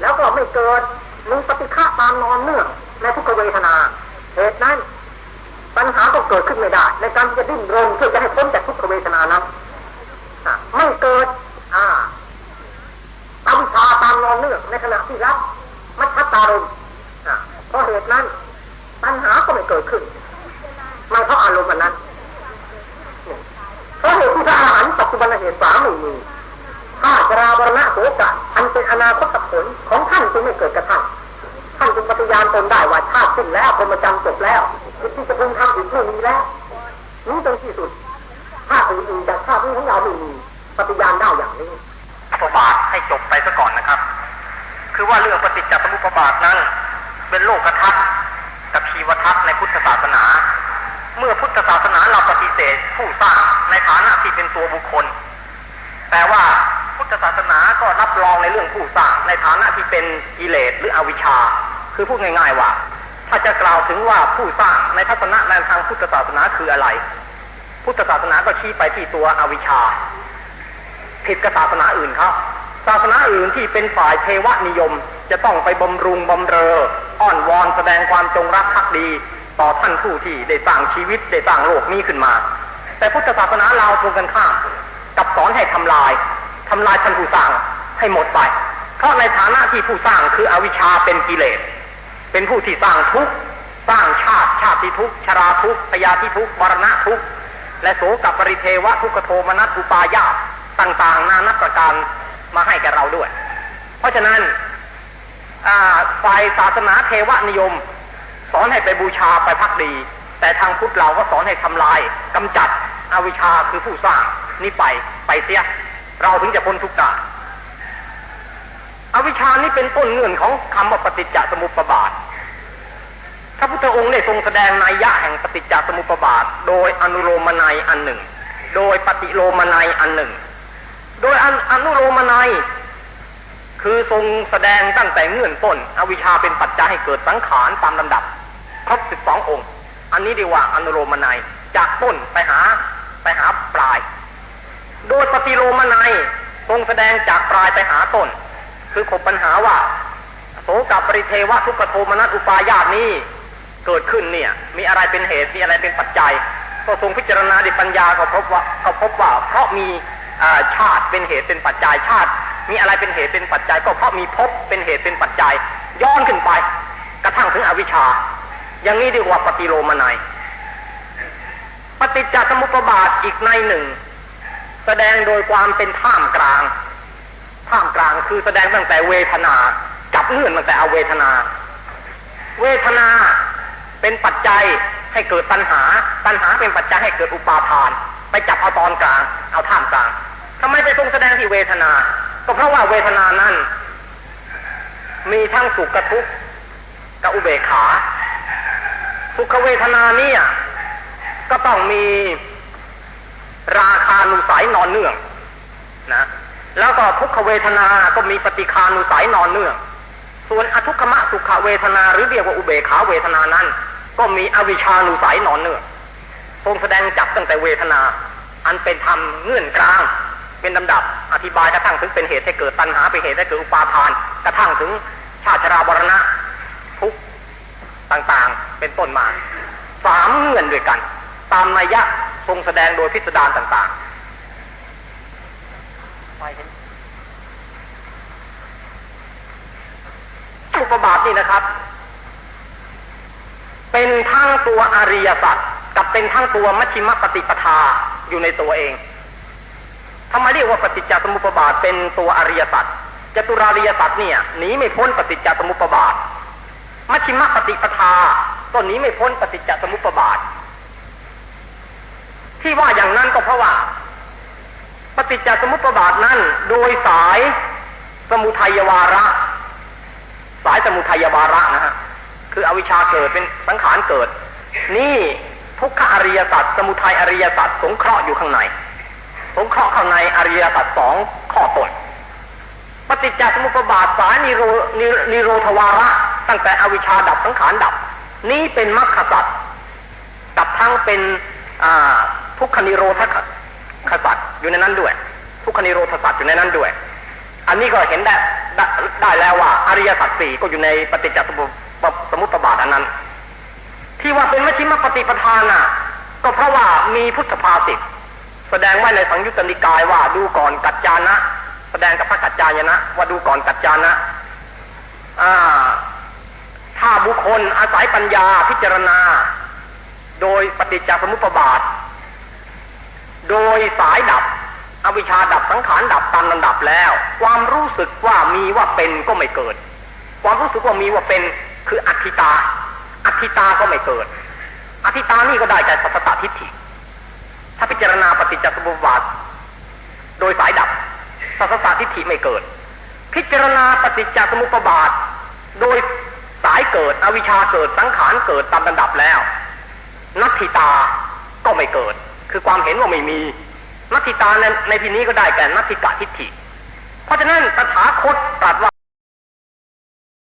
แล้วก็ไม่เกิดมีปฏิฆาตามนอนเนื่องในทุกเวทนา เหตุนั้น ปัญหาก็เกิดขึ้นไม่ได้ ในการจะดิ้นรนเพื่อจะให้พ้นจากทุกเวทนานั้นไม่เกิด อ่าอวิชาตามนอนเนื่องในขณะที่รับมัชฌตารมเพราะเหตุนั้น ปัญหาก็ไม่เกิดขึ้นไม่เพราะอารมณ์นั้นเพราะเหตุที่พระอรหันต์ปัจจุบันเหตุสามไม่มีถ้าจราบรณะโสกะอันเป็นอนาคต ผลของท่านจึงไม่เกิดกระทั่งท่านจึงปฏิญาณตนได้ว่าชาติสิ้นแล้วพรหมจรรย์จบแล้วที่จะพึงทำอีกไม่มีแล้วนี้เป็นที่สุดถ้าอื่นๆจากชาตินี้ของเราไม่มีปฏิญาณได้อย่างนี้ปบาทให้จบไปซะก่อนนะครับ คือว่าเรื่องปฏิจจสมุปบาทนั้น เป็นโลกทัศน์กับชีวทัศน์ในพุทธศาสนา เมื่อพุทธศาสนาเราปฏิเสธผู้สร้างในฐานะที่เป็นตัวบุคคลแต่ว่า ทธศาสนาก็รับรองในเรื่องผู้สร้างในฐานะที่เป็นกิเลสหรืออวิชชา คือพูดง่ายๆว่า ถ้าจะกล่าวถึงว่าผู้สร้างในทัศนะในทางพุทธศาสนาคืออะไร พุทธศาสนาก็ชี้ไปที่ตัวอวิชชา ผิดกับศาสนาอื่นเขาศาสนาอื่นที่เป็นฝ่ายเทวนิยม จะต้องไปบำรุงบำเรอ อ้อนวอนแสดงความจงรักภักดี ต่อท่านผู้ที่ได้สร้างชีวิตได้สร้างโลกนี้ขึ้นมา แต่พุทธศาสนาเราตรงกันข้ามกับสอนให้ทำลาย ทำลายท่านผู้สร้างให้หมดไป เพราะในฐานะที่ผู้สร้างคืออวิชชาเป็นกิเลส เป็นผู้ที่สร้างทุกข์สร้างชาติชาติทุกข์ชราทุกข์พยาธิทุกข์มรณะทุกข์และโสกับปริเทวะทุกขโทมนัสอุปายาต่างๆ นานับประการมาให้แกเราด้วย เพราะฉะนั้นฝ่ายศาสนาเทวนิยม สอนให้ไปบูชาไปพักดี แต่ทางพุทธเราก็สอนให้ทำลายกำจัดอวิชชาคือผู้สร้างนี่ไปไปเสีย เราถึงจะพ้นทุกข์ได้อวิชานี้เป็นต้นเงื่อนของคำว่าปฏิจจสมุปบาทพระพุทธองค์ได้ทรงแสดงนัยยะแห่งปฏิจจสมุปบาท โดยอนุโลมนัยอันหนึ่ง โดยปฏิโลมนัยอันหนึ่ง โดยอนุโลมนัยคือทรงแสดงตั้งแต่เงื่อนต้น อวิชชาเป็นปัจจัยให้เกิดสังขารตามลำดับ ครบสิบสององค์ อันนี้เรียกว่าอนุโลมนัยจากต้นไปหาไปหาปลาย โดยปฏิโลมนัยทรงแสดงจากปลายไปหาต้น คือขบปัญหาว่า โสกับปริเทวะทุกขโทมนัสอุปายาตนี้เกิดขึ้นเนี่ย มีอะไรเป็นเหตุมีอะไรเป็นปัจจัย ก็ทรงพิจารณาดิปัญญาก็พบว่าก็พบว่า เพราะมีชาติเป็นเหตุเป็นปัจจัยชาติ มีอะไรเป็นเหตุเป็นปัจจัย ก็เพราะมีภพเป็นเหตุเป็นปัจจัย ย้อนขึ้นไป กระทั่งถึงอวิชชา อย่างนี้เรีกว่าปฏิโลมนัยปฏิจจสมุปบาทอีกในหนึ่ง แสดงโดยความเป็นท่ามกลาง ท่ามกลางคือแสดงตั้งแต่เวทนา จับเงื่อนตั้งแต่เอาเวทนา เวทนาเป็นปัจจัยให้เกิดตัณหา ตัณหาเป็นปัจจัยให้เกิดอุปาทาน ไปจับเอาตอนกลาง เอาท่ามกลางทำไมไปทรงแสดงที่เวทนา ก็เพราะว่าเวทนานั้นมีทั้งสุขกับทุกข์กับอุเบกขาสุขเวทนาเนี่ยก็ต้องมีรา นุสัยนอนเนื่องนะแล้วก็ทุกขเวทนาก็มีปฏิคานุสัยนอนเนื่อง ส่วนอทุกขมะสุขเวทนาหรือเรียกว่าอุเบขาเวทนานั้น ก็มีอวิชานุสัยนอนเนื่องทรงแสดงจับตั้งแต่เวทนา อันเป็นธรรมเงื่อนกลาง เป็นลำดับอธิบายกระทั่งถึงเป็นเหตุให้เกิดตัณหาเป็นเหตุให้เกิดอุปาทาน กระทั่งถึงชาติชราบรณะทุกต่างๆ เป็นต้นมาสามเงื่อนด้วยกัน ตามนัยยะทรงแสดงโดยพิสดารต่างๆ ไปเห็นอุปบาทนี่นะครับ เป็นทั้งตัวอริยสัจกับเป็นทั้งตัวมัชฌิมปฏิปทาอยู่ในตัวเองทำไมเรียกว่าปฏิจจสมุปบาทเป็นตัวอริยสัจจตุราริยสัจเนี่ยหนีไม่พ้นปฏิจจสมุปบาท มัชฌิมปฏิปทาก็หนีไม่พ้นปฏิจจสมุปบาท ที่ว่าอย่างนั้นก็เพราะว่า ปฏิจจสมุปบาทนั้นโดยสายสมุทัยวาระ สายสมุทัยวาระนะฮะคืออวิชชาเกิดเป็นสังขารเกิด นี่ทุกขอริยสัจสมุทัยอริยสัจสงเคราะห์อยู่ข้างใน สงเคราะห์ข้างในอริยสัจสองข้อต้นปฏิจจสมุปบาทสายนิโรนิโรธวาระ ตั้งแต่อวิชชาดับสังขารดับ นี้เป็นมรรคสัจดับทั้งเป็นทุกขนิโรธ อยู่ในนั้นด้วย ทุกขนิโรธสัจอยู่ในนั้นด้วย อันนี้ก็เห็นได้ได้แล้วว่าอริยสัจสี่ก็อยู่ในปฏิจจสมุปสมุปบาทอันนั้น ที่ว่าเป็นมชิมปฏิปทานน่ะ ก็เพราะว่ามีพุทธภาษิตแสดงไว้ในสังยุตตนิกายว่าดูก่อนกัจจานะ แสดงกับพระกัจจายนะ ว่าดูก่อนกัจจานะอ่าถ้าบุคคลอาศัยปัญญาพิจารณา โดยปฏิจจสมุปบาท โดยสายดับ อวิชชาดับสังขารดับตามลำดับแล้ว ความรู้สึกว่ามีว่าเป็นก็ไม่เกิด ความรู้สึกว่ามีว่าเป็นคืออัติตา อัติตาก็ไม่เกิด อัติตานี่ก็ได้จสัพพตทิฏฐิ ถ้าพิจารณาปฏิจจสมุปบาทโดยสายดับสัพพตทิฏฐิไม่เกิด พิจารณาปฏิจจสมุปบาท โดยสายเกิด อวิชชาเกิดสังขารเกิดตามลำดับแล้ว นัตถิตาก็ไม่เกิด คือความเห็นว่าไม่มี นัตถิตาในในที่นี้ก็ได้แก่นัตถิกะทิฏฐิ เพราะฉะนั้นตถาคตตรัสว่า